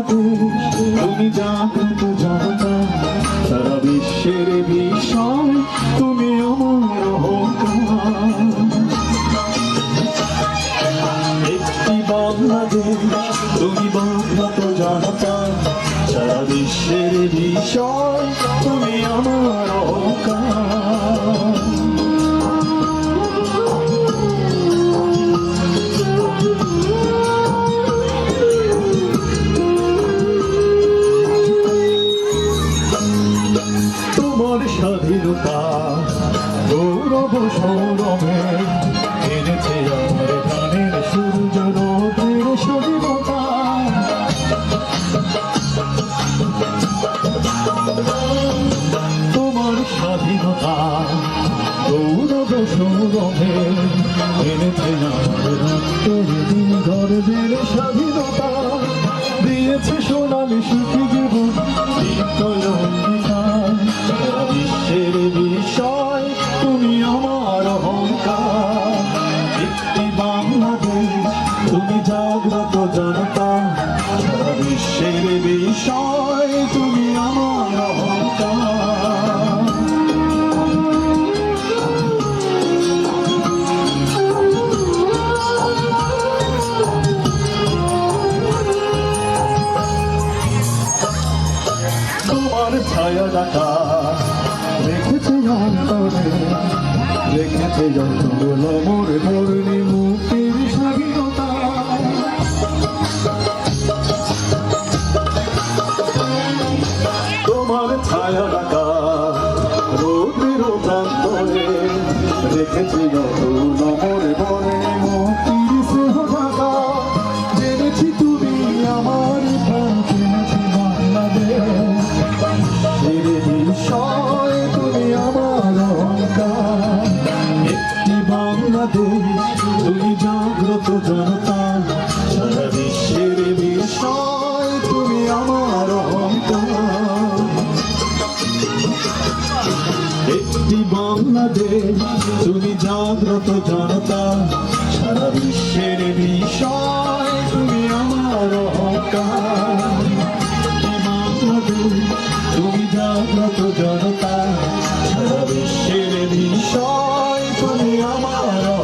যাব আমি যাব যাব গৌরব সৌরভে এনেছে আমার প্রাণের সূর্য রোদের স্বাধীনতা তোমার স্বাধীনতা গৌরব সৌরভে এনেছে আমার দিন গর্বের স্বাধীনতা। দিয়েছে সোনালি সুখী জীবন জনতা, সারা বিশ্বের বিষয়, তুমি আমার অহংকার তোমার ছায়া ডাকা রেখেছে অন্তরে, রেখেছে যতগুলো মোর ধরনি মুক্তির ছায়া রাখা রোদের প্রান্তরে রেখেছে যতগুলো মোর মাঝে তুমি জাগ্রত জনতা, সারা বিশ্বের বিষয়, তুমি আমার অহংকার। তুমি জাগ্রত জনতা, সারা বিশ্বের বিষয়, তুমি আমার